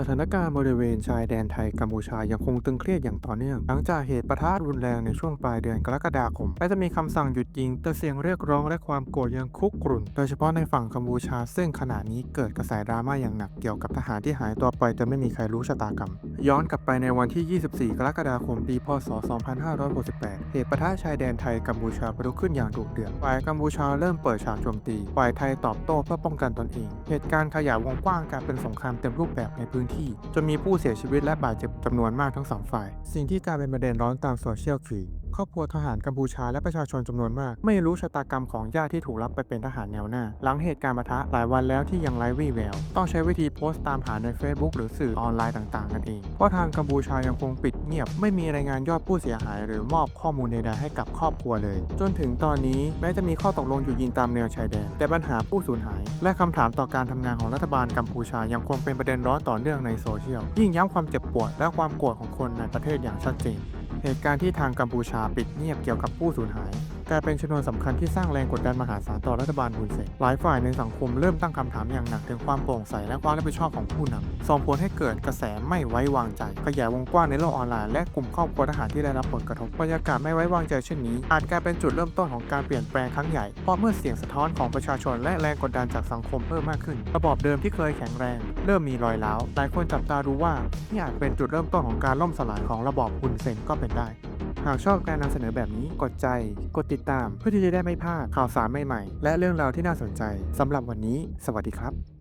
สถานการณ์บริเวณชายแดนไทยกัมพูชายังคงตึงเครียดอย่างต่อเนื่อง หลังจากเหตุประทะรุนแรงในช่วงปลายเดือนกรกฎาคมและจะมีคำสั่งหยุดยิง แต่เสียงเรียกร้องและความโกรธยังคุกกรุ่น โดยเฉพาะในฝั่งกัมพูชา ซึ่งขณะนี้เกิดกระแสดราม่าอย่างหนักเกี่ยวกับทหารที่หายตัวไปจนไม่มีใครรู้ชะตากรรม ย้อนกลับไปในวันที่ 24 กรกฎาคม ปีพศ 2568 เหตุประทะชายแดนไทยกัมพูชาประทุขึ้นอย่างดุเดือดฝ่ายกัมพูชาเริ่มเปิดฉากโจมตีฝ่ายไทยตอบโต้เพื่อป้องกันตนเอง เหตุการณ์ขยายวงกว้างกลายเป็นสงครามเต็มรูปแบบในพื้นที่ จนมีผู้เสียชีวิตและบาดเจ็บจำนวนมากทั้งสองฝ่าย สิ่งที่กลายเป็นประเด็นร้อนตามโซเชียลคือ ครอบครัวทหารกัมพูชาและประชาชนจำนวนมาก ไม่รู้ชะตากรรมของญาติที่ถูกรับไปเป็นทหารแนวหน้า หลังเหตุการณ์ปะทะหลายวันแล้วที่ยังไร้วี่แวว ต้องใช้วิธีโพสต์ตามหาใน Facebook หรือสื่อออนไลน์ต่างๆกันเอง เพราะทางกัมพูชายังคงปิดเงียบ ไม่มีรายงานยอดผู้เสียหาย หรือมอบข้อมูลใดๆให้กับครอบครัวเลย จนถึงตอนนี้แม้จะมีข้อตกลงหยุดยิงตามแนวชายแดน แต่ปัญหาผู้สูญหาย และคำถามต่อการทำงานของรัฐบาลกัมพูชายังคงเป็นประเด็นร้อนต่อเนื่องในโซเชียลยิ่งย้ำความเจ็บปวดและความโกรธของคนในประเทศอย่างชัดเจน เหตุการณ์ที่ทางกัมพูชาปิดเงียบเกี่ยวกับผู้สูญหาย กลายเป็นชนวนสำคัญที่สร้างแรงกดดันมหาศาลต่อรัฐบาลฮุนเซนหลายฝ่ายในสังคมเริ่มตั้งคำถามอย่างหนักถึงความโปร่งใสและความรับผิดชอบของผู้นำส่งผลให้เกิดกระแสไม่ไว้วางใจ ขยายวงกว้างในโลกออนไลน์และกลุ่มครอบครัวทหารที่ได้รับผลกระทบบรรยากาศไม่ไว้วางใจเช่นนี้อาจกลายเป็นจุดเริ่มต้นของการเปลี่ยนแปลงครั้งใหญ่เพราะเมื่อเสียงสะท้อนของประชาชนและแรงกดดันจากสังคมเพิ่มมากขึ้น ระบอบเดิมที่เคยแข็งแรง เริ่มมีรอยร้าวหลายคนจับตาดูว่านี่อาจเป็นจุดเริ่มต้นของการล่มสลายของระบอบฮุนเซนก็เป็นได้ หากชอบการนำเสนอแบบนี้กดใจ กดติดตามเพื่อที่จะได้ไม่พลาดข่าวสารใหม่ๆ และเรื่องราวที่น่าสนใจสำหรับวันนี้ สวัสดีครับ